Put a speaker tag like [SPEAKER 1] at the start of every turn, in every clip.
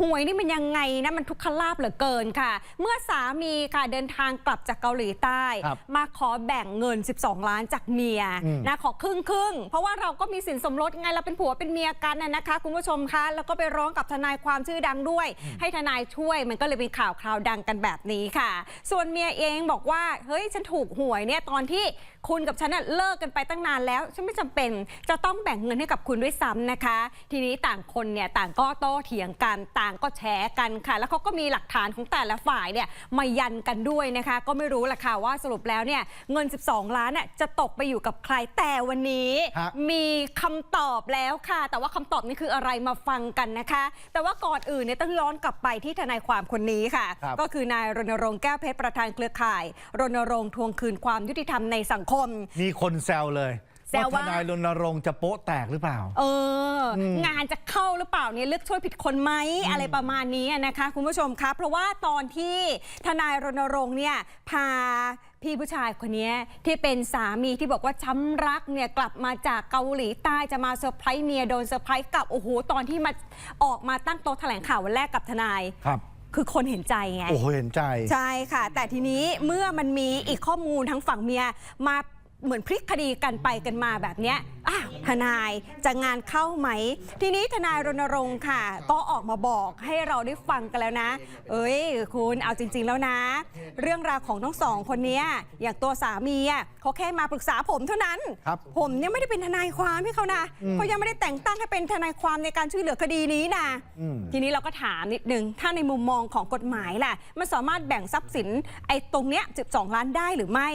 [SPEAKER 1] หวยนี่มันยังไงนะมันทุกขลาบเหลือเกินค่ะ เมื่อสามีค่ะเดินทางกลับจากเกาหลีใต้
[SPEAKER 2] ครับ
[SPEAKER 1] มาขอแบ่งเงิน 12 ล้านจากเมีย
[SPEAKER 2] อืม
[SPEAKER 1] นะขอครึ่งครึ่งๆเพราะว่าเราก็มีสินสมรสไงเราเป็นผัวเป็นเมียกันนะนะคะ คุณผู้ชมคะแล้วก็ไปร้องกับทนายความชื่อดังด้วย ให้ทนายช่วยมันก็เลยเป็นข่าวคราวดังกันแบบนี้ค่ะ ส่วนเมียเองบอกว่าเฮ้ยฉันถูกหวยเนี่ยตอนที่ คุณกับฉันน่ะเลิกกันไปตั้งนานแล้ว ฉันไม่จำเป็นจะต้องแบ่งเงินให้กับคุณด้วยซ้ำนะคะ ทีนี้ต่างคนเนี่ยต่างก็โต้เถียงกันต่างก็แฉกันค่ะ แล้วเขาก็มีหลักฐานของแต่ละฝ่ายเนี่ยมายันกันด้วยนะคะ ก็ไม่รู้ละค่ะว่าสรุปแล้วเนี่ยเงิน 12 ล้านน่ะจะตกไปอยู่กับใครแต่วันนี้
[SPEAKER 2] ฮะ
[SPEAKER 1] มีคำตอบแล้วค่ะ แต่ว่าคำตอบนี้คืออะไรมาฟังกันนะคะ แต่ว่าก่อนอื่นเนี่ยต้องย้อนกลับไปที่ทนายความคนนี้ค่ะ
[SPEAKER 2] ครับ
[SPEAKER 1] ก็คือนายรณรงค์แก้วเพชรประธานเครือข่าย รณรงค์ทวงคืนความยุติธรรมในสังคม
[SPEAKER 2] มีคนแซวเลย
[SPEAKER 1] แซวว่า
[SPEAKER 2] ทนายรณรงค์จะโป๊ะแตกหรือเปล่า
[SPEAKER 1] เออองานจะเข้าหรือเปล่าเนี่ยเลือกช่วยผิดคนไหมอะไรประมาณนี้นะคะ คุณผู้ชมคะเพราะว่าตอนที่ทนายรณรงค์เนี่ยพาพี่ผู้ชายคนนี้ที่เป็นสามีที่บอกว่าช้ำรักเนี่ยกลับมาจากเกาหลีใต้จะมาเซอร์ไพรส์เมียโดนเซอร์ไพรส์กลับโอ้โหตอนที่มาออกมาตั้งโต๊ะแถลงข่าววันแรกกับทนาย
[SPEAKER 2] ครับ
[SPEAKER 1] คือคนเห็นใจไง
[SPEAKER 2] โอ้โหเห็นใจ
[SPEAKER 1] ใช่ค่ะ แต่ทีนี้เมื่อมันมีอีกข้อมูลทั้งฝั่งเมียมาเหมือนพลิกคดีกันไปกันมาแบบเนี้ย อ้าวทนายจะงานเข้าไหม ทีนี้ทนายรณรงค์ค่ะ ก็ออกมาบอกให้เราได้ฟังกันแล้วนะ เอ้ย คุณเอาจริง ๆแล้วนะ เรื่องราวของทั้งสองคนเนี้ยอย่างตัวสามีอะเขาแค่มาปรึกษาผมเท่านั้น
[SPEAKER 2] ครับ
[SPEAKER 1] ผมเนี่ยไม่ได้เป็นทนายความให้เขานะเขายังไม่ได้แต่งตั้งให้เป็นทนายความในการช่วยเหลือคดีนี้นะ
[SPEAKER 2] อืม
[SPEAKER 1] ทีนี้เราก็ถามนิดนึง ถ้าในมุมมองของกฎหมายล่ะ มันสามารถแบ่งทรัพย์สินไอ้ตรงเนี้ย12 ล้านได้หรือไม่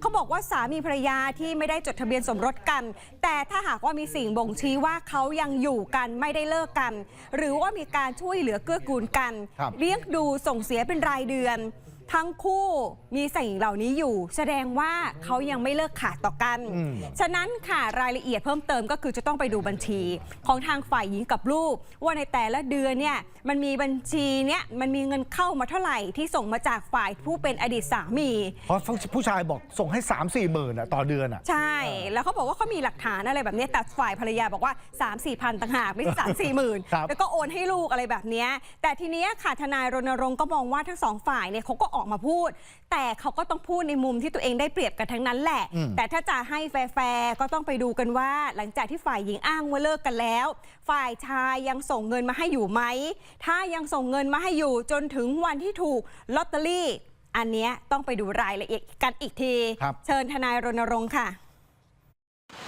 [SPEAKER 1] เขาบอกว่าสามีภรรยาที่ไม่ได้จดทะเบียนสมรสกัน แต่ถ้าหากว่ามีสิ่งบ่งชี้ว่าเขายังอยู่กันไม่ได้เลิกกัน หรือว่ามีการช่วยเหลือเกื้อกูลกัน
[SPEAKER 2] ครับ
[SPEAKER 1] เลี้ยงดูส่งเสียเป็นรายเดือน ทั้งคู่มีสิ่งเหล่านี้อยู่ แสดงว่าเขายังไม่เลิกขาดต่อกัน
[SPEAKER 2] อืม
[SPEAKER 1] ฉะนั้นค่ะรายละเอียดเพิ่มเติมก็คือจะต้องไปดูบัญชี ของทางฝ่ายหญิงกับลูก ว่าในแต่ละเดือนเนี่ยมันมีบัญชีเนี่ยมันมีเงินเข้ามาเท่าไหร่ที่ส่งมาจากฝ่ายผู้เป็นอดีตสามี
[SPEAKER 2] เพราะผู้ชายบอกส่งให้ 3 4มสี่หมื่นอะต่อเดือนอะ
[SPEAKER 1] ใช่ แล้วเขาบอกว่าเขามีหลักฐานอะไรแบบเนี้ยแต่ฝ่ายภรรยาบอกว่า 3 4พันต่างหากไม่ใช่สามสี่หมื่น
[SPEAKER 2] ครับ
[SPEAKER 1] แล้วก็โอนให้ลูกอะไรแบบเนี้ยแต่ทีเนี้ยค่ะทนายรณรงค์ก็มองว่าทั้งสองฝ่ายเนี่ยเขาก็ออกมาพูด แต่เขาก็ต้องพูดในมุมที่ตัวเองได้เปรียบกันทั้งนั้นแหละ
[SPEAKER 2] อืม
[SPEAKER 1] แต่ถ้าจะให้แฟร์ๆก็ต้องไปดูกันว่า หลังจากที่ฝ่ายหญิงอ้างว่าเลิกกันแล้ว ฝ่ายชายยังส่งเงินมาให้อยู่ไหม ถ้ายังส่งเงินมาให้อยู่จนถึงวันที่ถูกลอตเตอรี่ อันเนี้ยต้องไปดูรายละเอียดกันอีกที
[SPEAKER 2] ครับ
[SPEAKER 1] เชิญทนายรณรงค์ค่ะ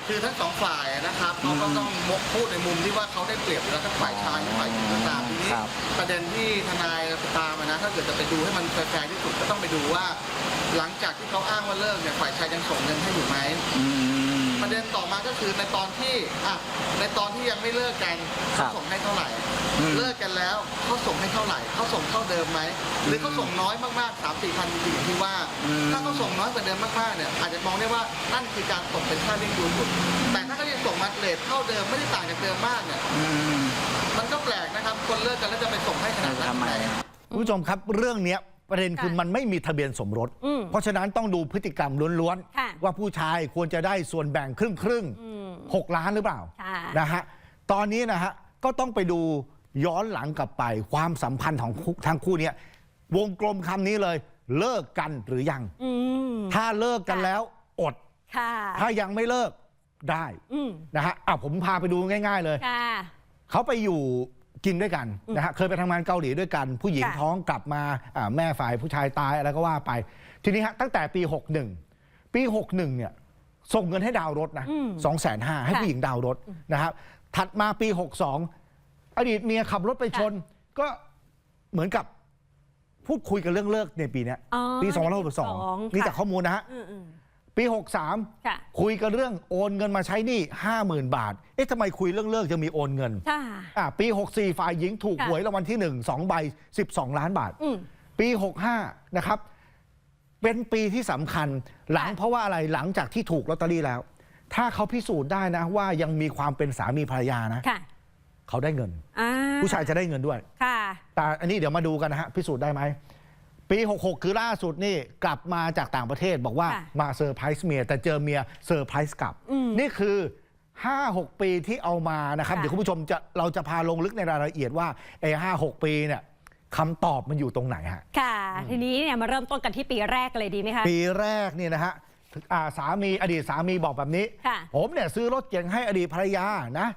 [SPEAKER 3] คือทั้งสองฝ่ายนะครับเขาก็ต้องมกพูดในมุมที่ว่าเขาได้เปรียบแล้วทั้งฝ่ายชายและฝ่ายหญิงก็ตามทีนี้
[SPEAKER 2] ครับ
[SPEAKER 3] ประเด็นที่ทนายตามอะนะถ้าเกิดจะไปดูให้มันแฟร์ๆที่สุดก็ต้องไปดูว่า หลังจากที่เขาอ้างว่าเลิกเนี่ยฝ่ายชายยังส่งเงินให้อยู่ไหม ประเด็นต่อมาก็คือในตอนที่อะในตอนที่ยังไม่เลิกกัน
[SPEAKER 4] ครั
[SPEAKER 3] เขา
[SPEAKER 4] บ
[SPEAKER 3] ส่งให้เท่าไหร่
[SPEAKER 4] อืม
[SPEAKER 3] เลิกกันแล้วเขาส่งให้เท่าไหร่เขาส่งเท่าเดิมไหมหรือเขาส่งน้อยมากๆสามสี่พันจริงๆอย่างที่ว่า
[SPEAKER 4] อืม
[SPEAKER 3] ถ้าเขาส่งน้อยกว่าเดิมมากๆเนี่ยอาจจะมองได้ว่านั่นคือการส่งเป็นค่าเลี้ยงดูบุตรแต่ถ้าเขายังส่งมาเลทเท่าเดิมไม่ได้ต่างจากเดิมมากเนี่ย
[SPEAKER 4] อืม
[SPEAKER 3] มันก็แปลกนะครับ คนเลิกกันแล้วจะไปส่งให้ขนาดนั้น
[SPEAKER 4] ทำไม
[SPEAKER 2] คุณผู้ชมครับเรื่องเนี้ย ประเด็นคือ
[SPEAKER 1] ค่ะ
[SPEAKER 2] มันไม่มีทะเบียนสมรส
[SPEAKER 1] อืม
[SPEAKER 2] เพราะฉะนั้นต้องดูพฤติกรรมล้วน
[SPEAKER 1] ค่ะ
[SPEAKER 2] ๆ ว่าผู้ชายควรจะได้ส่วนแบ่งครึ่งครึ่งๆ
[SPEAKER 1] อืม
[SPEAKER 2] หกล้านหรือเปล่า
[SPEAKER 1] ค่ะ
[SPEAKER 2] นะฮะตอนนี้นะฮะก็ต้องไปดูย้อนหลังกลับไป ความสัมพันธ์ของคู่ทั้งคู่เนี้ยวงกลมคำนี้เลย เลิกกันหรือยัง
[SPEAKER 1] อืม
[SPEAKER 2] ถ้าเลิกกันแล้วอด
[SPEAKER 1] ค่ะ
[SPEAKER 2] ถ้ายังไม่เลิกได้
[SPEAKER 1] อืม
[SPEAKER 2] นะฮะอะผมพาไปดูง่าย ๆเลย
[SPEAKER 1] ค่ะ
[SPEAKER 2] เขาไปอยู่ กินด้วยกันนะฮะเคยไปทำงานเกาหลีด้วยกัน ผู้หญิง
[SPEAKER 1] ค่ะ
[SPEAKER 2] ท้องกลับมาอ่าแม่ฝ่ายผู้ชายตายอะไรก็ว่าไป ทีนี้ฮะตั้งแต่ปี 61 ปี 61เนี่ยส่งเงินให้ดาวน์รถนะ
[SPEAKER 1] อืม
[SPEAKER 2] สองแสนห้าให้
[SPEAKER 1] ค่ะ
[SPEAKER 2] ผู้หญิงดาวน์รถนะครับถัดมาปี 62 อดีตเมียขับรถไปชน ก็เหมือนกับพูดคุยกันเรื่องเลิกในปีเนี้ย
[SPEAKER 1] อ๋อ
[SPEAKER 2] ปี
[SPEAKER 1] ในปี
[SPEAKER 2] 2562นี่จากข้อมูลนะฮะ
[SPEAKER 1] อืมอืม
[SPEAKER 2] ปี
[SPEAKER 1] ค่ะ
[SPEAKER 2] 63คุยกันเรื่องโอนเงินมาใช้หนี้50,000 บาท เอ๊ะทำไมคุยเรื่องเลิกจะมีโอนเงิน
[SPEAKER 1] ค่ะ
[SPEAKER 2] อะปี 64 ฝ่ายหญิงถูก
[SPEAKER 1] ค่ะ
[SPEAKER 2] หวยรางวัลที่ 1 2 ใบ 12 ล้านบาท
[SPEAKER 1] อืม
[SPEAKER 2] ปี 65 นะครับ เป็นปีที่สำคัญหลัง
[SPEAKER 1] ค่ะ
[SPEAKER 2] เพราะว่าอะไรหลังจากที่ถูกลอตเตอรี่แล้ว ถ้าเขาพิสูจน์ได้นะว่ายังมีความเป็นสามีภรรยานะ
[SPEAKER 1] ค่ะ
[SPEAKER 2] เขาได้เงิน
[SPEAKER 1] อ่า
[SPEAKER 2] ผู้ชายจะได้เงินด้วย
[SPEAKER 1] ค่ะ
[SPEAKER 2] แต่อันนี้เดี๋ยวมาดูกันนะฮะพิสูจน์ได้ไหม ปี 66 คือล่าสุดนี่กลับมาจากต่างประเทศบอกว่า
[SPEAKER 1] ค่ะ
[SPEAKER 2] มาเซอร์ไพรส์เมีย แต่เจอเมียเซอร์ไพรส์กลับ
[SPEAKER 1] อืม
[SPEAKER 2] นี่คือ 5 6 ปีที่เอามานะครับ
[SPEAKER 1] ค่ะ
[SPEAKER 2] เดี๋ยวคุณผู้ชมจะเราจะพาลงลึกในรายละเอียดว่าไอ้ห้าหกปีเนี่ยคำตอบมันอยู่ตรงไหนฮะ
[SPEAKER 1] ค่ะ ทีนี้เนี่ยมาเริ่มต้นกันที่ปีแรกเลยดีไหมคะ
[SPEAKER 2] ปีแรกเนี่ยนะฮะอ่าสามีอดีตสามีบอกแบบนี้
[SPEAKER 1] ค่ะ
[SPEAKER 2] ผมเนี่ยซื้อรถเก๋งให้อดีตภรรยานะ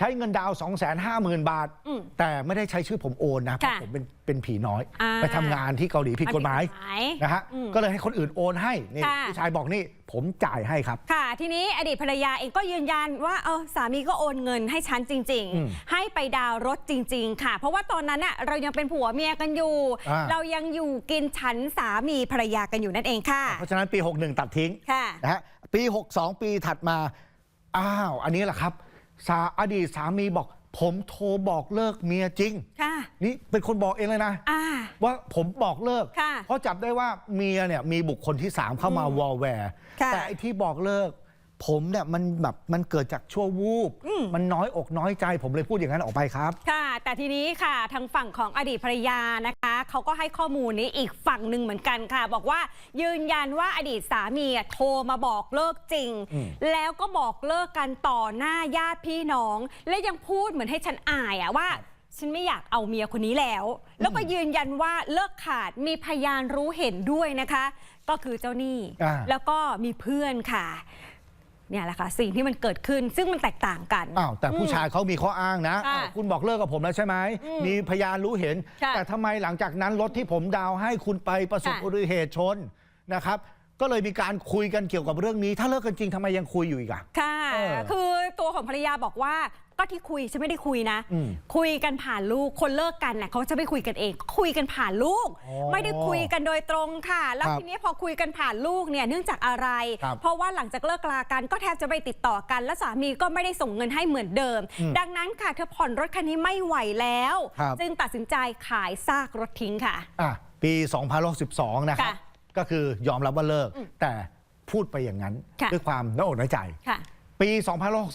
[SPEAKER 2] ใช้เงินดาวน์2 5 0 0 0 0 บาท
[SPEAKER 1] อืม
[SPEAKER 2] แต่ไม่ได้ใช้ชื่อผมโอนนะเพราะ
[SPEAKER 1] ค่ะ
[SPEAKER 2] ผมเป็นเป็นผีน้อย
[SPEAKER 1] อ่า
[SPEAKER 2] ไปทำงานที่เกาหลีผิดกฎหมาย
[SPEAKER 1] ผิดกฎหมาย
[SPEAKER 2] นะฮะ
[SPEAKER 1] อืม
[SPEAKER 2] ก็เลยให้คนอื่นโอนให้นี่
[SPEAKER 1] ค่ะ
[SPEAKER 2] ผู้ชายบอกนี่ผมจ่ายให้ครับ
[SPEAKER 1] ค่ะ ทีนี้อดีตภรรยาเองก็ยืนยันว่าเออสามีก็โอนเงินให้ฉันจริง
[SPEAKER 2] อืม
[SPEAKER 1] ๆ ให้ไปดาวน์รถจริง ๆ ค่ะ เพราะว่าตอนนั้นน่ะเรายังเป็นผัวเมียกันอยู่
[SPEAKER 2] อ่า
[SPEAKER 1] เรายังอยู่กินฉันสามีภรรยากันอยู่นั่นเองค่ะ
[SPEAKER 2] เพราะฉะนั้นปี 61 ตัดทิ้ง
[SPEAKER 1] ค่ะ
[SPEAKER 2] นะฮะปี 62 ปีถัดมา อ้าว อันนี้แหละครับ สาอดีตสามีบอก ผมโทรบอกเลิกเมียจริง
[SPEAKER 1] ค่ะ
[SPEAKER 2] นี่เป็นคนบอกเองเลยนะ
[SPEAKER 1] อ่า
[SPEAKER 2] ว่าผมบอกเลิก
[SPEAKER 1] ค่ะ
[SPEAKER 2] เพราะจับได้ว่าเมียเนี่ยมีบุคคลที่ 3 เข้ามาวอลแวร์
[SPEAKER 1] ค่ะ
[SPEAKER 2] แต่ไอ้ที่บอกเลิก ผมเนี่ยมันแบบมันเกิดจากชั่ววูบ
[SPEAKER 1] อืม
[SPEAKER 2] มันน้อยอกน้อยใจ ผมเลยพูดอย่างนั้นออกไปครับ
[SPEAKER 1] ค่ะ แต่ทีนี้ค่ะทางฝั่งของอดีตภรรยานะคะเขาก็ให้ข้อมูลนี้อีกฝั่งหนึ่งเหมือนกันค่ะ บอกว่ายืนยันว่าอดีตสามีอะโทรมาบอกเลิกจริง
[SPEAKER 2] อืม
[SPEAKER 1] แล้วก็บอกเลิกกันต่อหน้าญาติพี่น้อง และยังพูดเหมือนให้ฉันอายอะว่าฉันไม่อยากเอาเมียคนนี้แล้ว แล้วก็ยืนยันว่าเลิกขาดมีพยานรู้เห็นด้วยนะคะ ก็คือเจ้าหนี้
[SPEAKER 2] อ่า
[SPEAKER 1] แล้วก็มีเพื่อนค่ะ เนี่ยแหละค่ะสิ่งที่มันเกิดขึ้นซึ่งมันแตกต่างกัน
[SPEAKER 2] อ้าวแต่ผู้ชายเขามีข้ออ้างนะ
[SPEAKER 1] ค่ะ
[SPEAKER 2] อ้าวคุณบอกเลิกกับผมแล้วใช่ไหม
[SPEAKER 1] อืม
[SPEAKER 2] มีพยานรู้เห็น
[SPEAKER 1] ค่ะ
[SPEAKER 2] แต่ทำไมหลังจากนั้นรถที่ผมดาวน์ให้คุณไปประสบ
[SPEAKER 1] ค่ะ
[SPEAKER 2] อุบัติเหตุชนนะครับ ก็เลยมีการคุยกันเกี่ยวกับเรื่องนี้ ถ้าเลิกกันจริงทำไมยังคุยอยู่อีกอะ
[SPEAKER 1] ค่ะ
[SPEAKER 2] เออ
[SPEAKER 1] คือตัวของภรรยาบอกว่า ก็ที่คุยฉันไม่ได้คุยนะ
[SPEAKER 2] อืม
[SPEAKER 1] คุยกันผ่านลูกคนเลิกกันน่ะเขาจะไม่คุยกันเอง คุยกันผ่านลูก
[SPEAKER 2] อ๋อ
[SPEAKER 1] ไม่ได้คุยกันโดยตรงค่ะ แล้ว
[SPEAKER 2] ครับ
[SPEAKER 1] ทีนี้พอคุยกันผ่านลูกเนี่ยเนื่องจากอะไร
[SPEAKER 2] ครับ
[SPEAKER 1] เพราะว่าหลังจากเลิกลากันก็แทบจะไม่ติดต่อกัน และสามีก็ไม่ได้ส่งเงินให้เหมือนเดิม
[SPEAKER 2] อืม
[SPEAKER 1] ดังนั้นค่ะเธอผ่อนรถคันนี้ไม่ไหวแล้ว
[SPEAKER 2] ครับ
[SPEAKER 1] จึงตัดสินใจขายซากรถทิ้งค่ะ
[SPEAKER 2] อะปี2012 นะครับ
[SPEAKER 1] ค่ะ
[SPEAKER 2] ก็คือยอมรับว่าเลิก
[SPEAKER 1] อืม
[SPEAKER 2] แต่พูดไปอย่างนั้น
[SPEAKER 1] ค่ะ
[SPEAKER 2] ด้วยความน้อยอกน้อยใจ
[SPEAKER 1] ค่ะ
[SPEAKER 2] ปี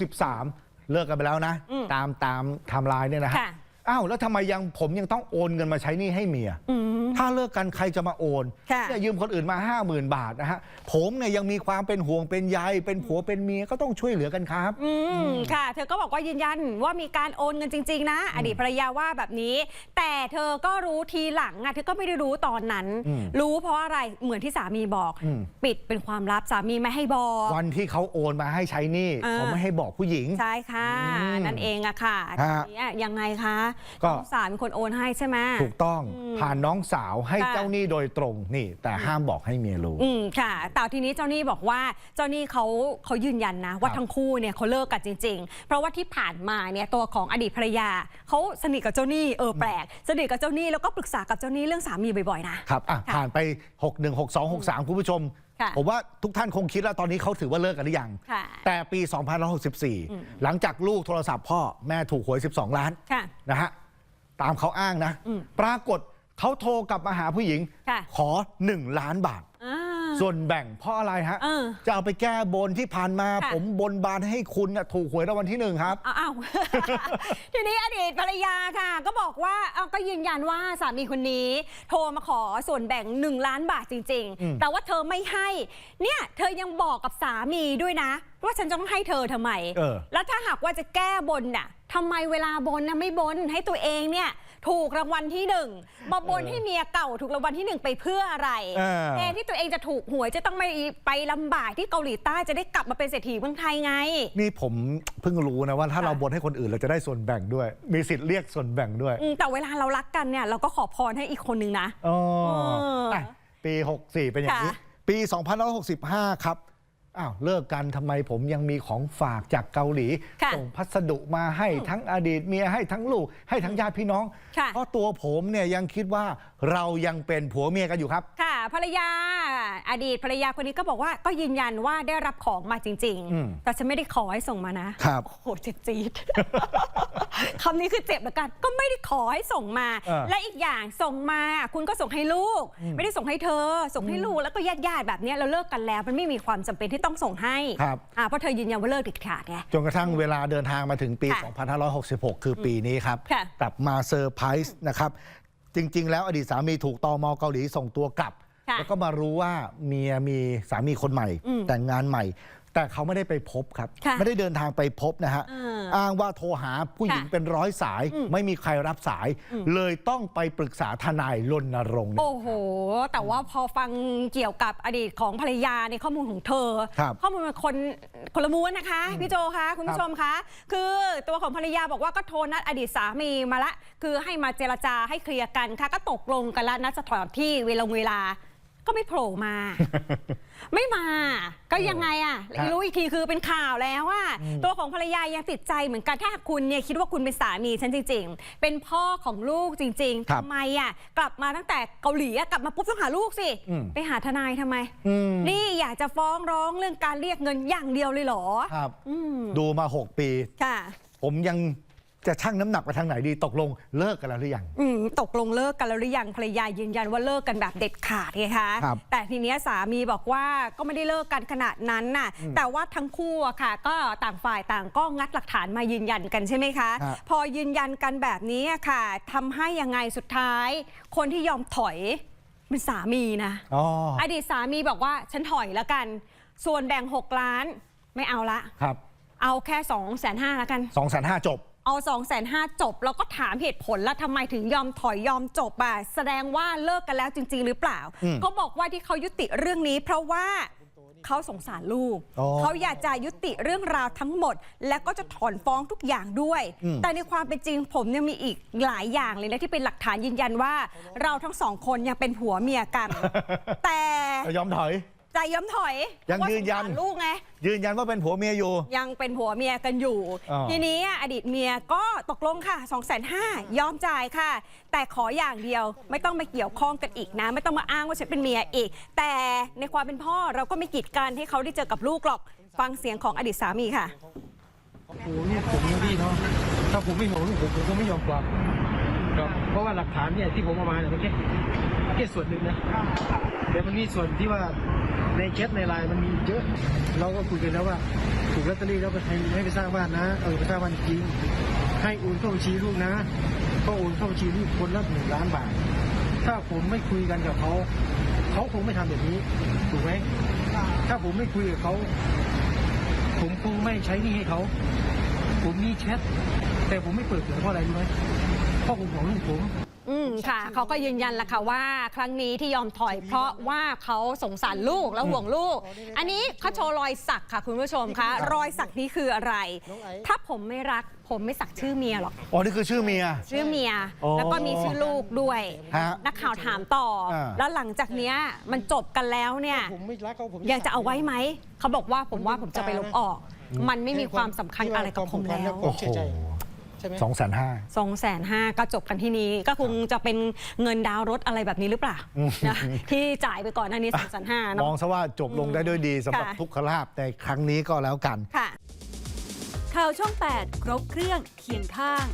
[SPEAKER 2] 2563 เลิกกันไปแล้วนะ
[SPEAKER 1] อืม
[SPEAKER 2] ตามตามไทม์ไลน์เนี่ยนะฮะ
[SPEAKER 1] ค่ะ
[SPEAKER 2] อ้าวแล้วทำไมยังผมยังต้องโอนเงินมาใช้หนี้ให้เมีย
[SPEAKER 1] อืม
[SPEAKER 2] ถ้าเลิกกันใครจะมาโอน
[SPEAKER 1] ค่ะ
[SPEAKER 2] เนี่ยยืมคนอื่นมา 5 0,000 บาทนะฮะ ผมเนี่ยยังมีความเป็นห่วงเป็นใยเป็นผัวเป็นเมียก็ต้องช่วยเหลือกันครับ
[SPEAKER 1] อืมค่ะ เธอก็บอกว่ายืนยันว่ามีการโอนเงินจริง ๆ นะ อดีตภรรยาว่าแบบนี้ แต่เธอก็รู้ทีหลังอะเธอก็ไม่ได้รู้ตอนนั้น
[SPEAKER 2] อืม
[SPEAKER 1] รู้เพราะอะไรเหมือนที่สามีบอก
[SPEAKER 2] อืม
[SPEAKER 1] ปิดเป็นความลับสามีไม่ให้บอก
[SPEAKER 2] วันที่เขาโอนมาให้ใช้หนี้
[SPEAKER 1] อ่า
[SPEAKER 2] เขาไม่ให้บอกผู้หญิง
[SPEAKER 1] ใช่ค่ะ
[SPEAKER 2] อืม
[SPEAKER 1] นั่นเองอะค่ะ
[SPEAKER 2] ฮะ
[SPEAKER 1] ทีนี้ยังไงคะ
[SPEAKER 2] ก็
[SPEAKER 1] น้องสาวเป็นคนโอนให้ใช่ไหม
[SPEAKER 2] ถูกต้อง
[SPEAKER 1] อืม
[SPEAKER 2] ผ่านน้องสาวให้
[SPEAKER 1] ค่ะ
[SPEAKER 2] เจ้าหนี้โดยตรงนี่ แต่ห้ามบอกให้เมียรู้
[SPEAKER 1] อืมค่ะ แต่ทีนี้เจ้าหนี้บอกว่าเจ้าหนี้เขาเขายืนยันนะ ว่า
[SPEAKER 2] ครับ
[SPEAKER 1] ทั้งคู่เนี่ยเขาเลิกกันจริง ๆ เพราะว่าที่ผ่านมาเนี่ยตัวของอดีตภรรยาเขาสนิทกับเจ้าหนี้เออแปลกสนิทกับเจ้าหนี้แล้วก็ปรึกษากับเจ้าหนี้เรื่องสามีบ่อยๆนะ
[SPEAKER 2] ครับอะ
[SPEAKER 1] ค่ะ
[SPEAKER 2] ผ่านไป 61 62 63 คุณผู้ชม
[SPEAKER 1] ค่ะ
[SPEAKER 2] ผมว่าทุกท่านคงคิดแล้วตอนนี้เขาถือว่าเลิกกันหรือยัง
[SPEAKER 1] ค่ะ
[SPEAKER 2] แต่ปี 2564 หลังจากลูกโทรศัพท์พ่อแม่ถูกหวย 12 ล้าน
[SPEAKER 1] ค่ะ
[SPEAKER 2] นะฮะตามเขาอ้างนะ
[SPEAKER 1] อืม
[SPEAKER 2] ปรากฏเขาโทรกลับมาหาผู้หญิง
[SPEAKER 1] ค่ะ
[SPEAKER 2] ขอ 1 ล้านบาท
[SPEAKER 1] อ่า
[SPEAKER 2] ส่วนแบ่งเพราะอะไรฮะ
[SPEAKER 1] เออ
[SPEAKER 2] จะเอาไปแก้บนที่ผ่านมา
[SPEAKER 1] ค่ะ
[SPEAKER 2] ผมบนบานให้คุณน่ะถูกหวยรางวัลที่หนึ่งครับ
[SPEAKER 1] อ้าวอ้าวทีนี้อดีตภรรยาค่ะ ก็บอกว่าเอาก็ยืนยันว่าสามีคนนี้ โทรมาขอส่วนแบ่ง 1 ล้านบาทจริง
[SPEAKER 2] อืม
[SPEAKER 1] ๆแต่ว่าเธอไม่ให้ เนี่ย เธอยังบอกกับสามีด้วยนะ ว่าฉันจะต้องให้เธอทำไม
[SPEAKER 2] เออ
[SPEAKER 1] แล้วถ้าหากว่าจะแก้บนน่ะทำไมเวลาบนน่ะไม่บนให้ตัวเองเนี่ย ถูกรางวัลที่หนึ่งมาบนให้เมียเก่าถูกรางวัลที่หนึ่งไปเพื่ออะไร
[SPEAKER 2] เออ
[SPEAKER 1] แทนที่ตัวเองจะถูกหวยจะต้องไม่ไปลำบากที่เกาหลีใต้จะได้กลับมาเป็นเศรษฐีเมืองไทยไง
[SPEAKER 2] นี่ผมเพิ่งรู้นะว่าถ้า
[SPEAKER 1] ค่ะ
[SPEAKER 2] เราบนให้คนอื่นเราจะได้ส่วนแบ่งด้วย มีสิทธิ์เรียกส่วนแบ่งด้วย
[SPEAKER 1] อืมแต่เวลาเรารักกันเนี่ยเราก็ขอพรให้อีกคนนึงนะ
[SPEAKER 2] อ๋อ
[SPEAKER 1] เอออะ
[SPEAKER 2] ปี 64 เป็นอย่างนี้
[SPEAKER 1] ค่ะ
[SPEAKER 2] ปี 2565 ครับ อ้าวเลิกกันทำไมผมยังมีของฝากจากเกาหลี
[SPEAKER 1] ค่ะ
[SPEAKER 2] ส่งพัสดุมาให้ทั้งอดีตเมียให้ทั้งลูก ให้ทั้งญาติพี่น้อง
[SPEAKER 1] ค่ะ
[SPEAKER 2] เพราะตัวผมเนี่ยยังคิดว่าเรายังเป็นผัวเมียกันอยู่ครับ
[SPEAKER 1] ค่ะภรรยา อดีตภรรยาคนนี้ก็บอกว่าก็ยืนยันว่าได้รับของมาจริง
[SPEAKER 2] อืม
[SPEAKER 1] ๆ แต่ฉันไม่ได้ขอให้ส่งมานะครับ โอ้โหเจ็บจี๊ด คำนี้คือเจ็บเหมือนกัน ก็ไม่ได้ขอให้ส่งมา
[SPEAKER 2] เออ
[SPEAKER 1] และอีกอย่างส่งมาคุณก็ส่งให้ลูก
[SPEAKER 2] อืม
[SPEAKER 1] ไม่ได้ส่งให้เธอ ส่งให้ลูกแล้วก็ญาติญาติๆแบบเนี้ยเราเลิกกันแล้ว มันไม่มีความจำเป็นที่ต้องส่งให้
[SPEAKER 2] ครับ
[SPEAKER 1] อ่าเพราะเธอยืนยันว่าเลิกเด็ดขาดไง
[SPEAKER 2] จนกระทั่งเวลาเดินทางมาถึงปี
[SPEAKER 1] ค่ะ
[SPEAKER 2] 2566 คือปีนี้ครับ
[SPEAKER 1] ค่ะ
[SPEAKER 2] กลับมาเซอร์ไพรส์นะครับ จริง ๆ แล้วอดีตสามีถูกตอมเกาหลีส่งตัวกลับ
[SPEAKER 1] ค่ะ
[SPEAKER 2] แล้วก็มารู้ว่าเมียมีสามีคนใหม่
[SPEAKER 1] อืม
[SPEAKER 2] แต่งงานใหม่ แต่เขาไม่ได้ไปพบครับ
[SPEAKER 1] ค่ะ
[SPEAKER 2] ไม่ได้เดินทางไปพบนะฮะ
[SPEAKER 1] อ่า
[SPEAKER 2] อ้างว่าโทรหาผู้หญิง
[SPEAKER 1] ค่ะ
[SPEAKER 2] เป็นร้อยสาย
[SPEAKER 1] อืม
[SPEAKER 2] ไม่มีใครรับสาย
[SPEAKER 1] อืม
[SPEAKER 2] เลยต้องไปปรึกษาทนายรณรงค์เนี่ย
[SPEAKER 1] โอ้โห แต่ว่าพอฟังเกี่ยวกับอดีตของภรรยาในข้อมูลของเธอ
[SPEAKER 2] ครับ
[SPEAKER 1] ข้อมูลมันคนคนละม้วนนะคะ พี่โจคะคุณผู้ชมคะ คือตัวของภรรยาบอกว่าก็โทรนัดอดีตสามีมาละ คือให้มาเจรจาให้เคลียร์กันค่ะ ก็ตกลงกันแล้วนัดสถานที่เวลาเวลา ก็ไม่โผล่มา ไม่มา ก็ยังไงอะ
[SPEAKER 2] ครับ
[SPEAKER 1] รู้อีกทีคือเป็นข่าวแล้วว่า ตัวของภรรยายังติดใจเหมือนกันถ้าคุณเนี่ยคิดว่าคุณเป็นสามีฉันจริง ๆ เป็นพ่อของลูกจริงๆ
[SPEAKER 2] ครับ
[SPEAKER 1] ทำไมอะกลับมาตั้งแต่เกาหลีอะกลับมาปุ๊บต้องหาลูกสิ
[SPEAKER 2] อืม
[SPEAKER 1] ไปหาทนายทำไม
[SPEAKER 2] อืม
[SPEAKER 1] นี่อยากจะฟ้องร้องเรื่องการเรียกเงินอย่างเดียวเลยเหรอ
[SPEAKER 2] ครับ
[SPEAKER 1] อืม
[SPEAKER 2] ดูมา 6 ปี
[SPEAKER 1] ค่ะ
[SPEAKER 2] ผมยัง จะชั่งน้ำหนักไปทางไหนดีตกลงเลิกกันแล้วหรือยัง
[SPEAKER 1] อืมตกลงเลิกกันแล้วหรือยังภรรยายืนยันว่าเลิกกันแบบเด็ดขาดไงคะ
[SPEAKER 2] ครับ
[SPEAKER 1] แต่ทีเนี้ยสามีบอกว่าก็ไม่ได้เลิกกันขนาดนั้นน่ะแต่ว่าทั้งคู่อะค่ะ ก็ต่างฝ่ายต่างก็งัดหลักฐานมายืนยันกันใช่ไหมคะ
[SPEAKER 2] ฮะ
[SPEAKER 1] พอยืนยันกันแบบนี้อะค่ะทำให้ยังไงสุดท้าย คนที่ยอมถอยเป็นสามีนะ
[SPEAKER 2] อ๋อ
[SPEAKER 1] อดีตสามีบอกว่าฉันถอยแล้วกัน ส่วนแบ่ง 6 ล้านไม่เอาละ
[SPEAKER 2] ครับ
[SPEAKER 1] เอาแค่2องแสนห้าแล้วกัน
[SPEAKER 2] 2องแสนห้าจบ
[SPEAKER 1] เอา2องแสนห้าจบ แล้วก็ถามเหตุผลแล้วทำไมถึงยอมถอยยอมจบอะแสดงว่าเลิกกันแล้วจริง ๆ หรือเปล่า
[SPEAKER 2] อืม
[SPEAKER 1] เขาบอกว่าที่เขายุติเรื่องนี้เพราะว่าเขาสงสารลูก
[SPEAKER 2] อ๋อ
[SPEAKER 1] เขาอยากจะยุติเรื่องราวทั้งหมด และก็จะถอนฟ้องทุกอย่างด้วย
[SPEAKER 2] อืม
[SPEAKER 1] แต่ในความเป็นจริงผมยังมีอีกหลายอย่างเลยนะที่เป็นหลักฐานยืนยันว่า เราทั้งสองคนยังเป็นผัวเมียกัน แต่
[SPEAKER 2] ยอมถอย
[SPEAKER 1] ใจย้อมถอย
[SPEAKER 2] ยัง
[SPEAKER 1] เพราะว่า
[SPEAKER 2] ยืนยัน
[SPEAKER 1] สงสารลูกไง
[SPEAKER 2] ยืนยันว่าเป็นผัวเมียอยู่
[SPEAKER 1] ยังเป็นผัวเมียกันอยู่
[SPEAKER 2] อ๋อ
[SPEAKER 1] ทีนี้อดีตเมียก็ตกลงค่ะ 2 5 0 0 0ยอมจ่ายค่ะ แต่ขออย่างเดียวไม่ต้องมาเกี่ยวข้องกันอีกนะ ไม่ต้องมาอ้างว่าฉันเป็นเมียอีก แต่ในความเป็นพ่อเราก็ไม่กีดกันให้เขาได้เจอกับลูกหรอก ฟังเสียงของอดีตสามีค่ะ
[SPEAKER 4] โอ้โหนี่ผมนะพี่เนาะถ้าผมไม่ห่วงลูกผมผมก็ไม่ยอมกลับครับเพราะว่าหลักฐานเนี่ยที่ผมเอามาเนี่ยมันแค่แค่ส่วนหนึ่งนะแต่มันมีส่วนที่ว่า ในแชทในไลน์มันมีเยอะ เราก็คุยกันแล้วว่าถูกลอตเตอรี่แล้วไปให้ให้ไปสร้างบ้านนะเออไปสร้างบ้านจริงให้โอนเข้าบัญชีลูกนะ ก็โอนเข้าบัญชีลูกคนละหนึ่งล้านบาท ถ้าผมไม่คุยกันกับเขาเขาคงไม่ทำแบบนี้ถูกไหมถ้าผมไม่คุยกับเขาผมคงไม่ใช้นี่ให้เขาผมมีแชทแต่ผมไม่เปิดเผยเพราะอะไรรู้ไหม เพราะผมห่วงลูกผม
[SPEAKER 1] อืมค่ะเขาก็ยืนยันแล้วค่ะว่า ครั้งนี้ที่ยอมถอย เพราะว่าเขาสงสารลูกแล้วห่วงลูก อันนี้เขาโชว์รอยสักค่ะคุณผู้ชมคะรอยสักนี้คืออะไร ถ้าผมไม่รักผมไม่สักชื่อเมียหรอก
[SPEAKER 2] อ๋อ นี่คือชื่อเมีย
[SPEAKER 1] ชื่อเมีย
[SPEAKER 2] อ๋อ
[SPEAKER 1] แล้วก็มีชื่อลูกด้วย
[SPEAKER 2] ฮะ
[SPEAKER 1] นักข่าวถามต่อ
[SPEAKER 2] อ่า
[SPEAKER 1] แล้วหลังจากเนี้ยมันจบกันแล้วเนี่ย
[SPEAKER 4] ผมไม่รักเขาผม
[SPEAKER 1] ยังจะเอาไว้ไหม เขาบอกว่าผมว่าผมจะไปลบออก มันไม่มีความสำคัญอะไรกับผมแล้ว
[SPEAKER 4] ผมเชื่อใจ ใช่ไหม
[SPEAKER 2] สองแสนห้า
[SPEAKER 1] สองแสนห้าก็จบกันที่นี้ก็คงจะเป็นเงินดาวน์รถอะไรแบบนี้หรือเปล่า
[SPEAKER 2] อืม
[SPEAKER 1] นะที่จ่ายไปก่อนหน้านี้สองแสนห้ามเนาะ
[SPEAKER 2] องซะว่าจบลงได้ด้วยดีสำหรับ
[SPEAKER 1] ค่ะ
[SPEAKER 2] ทุกขลาบในครั้งนี้ก็แล้วกัน
[SPEAKER 1] ค่ะ
[SPEAKER 5] ข่าวช่อง 8 ครบเครื่องเคียงข้าง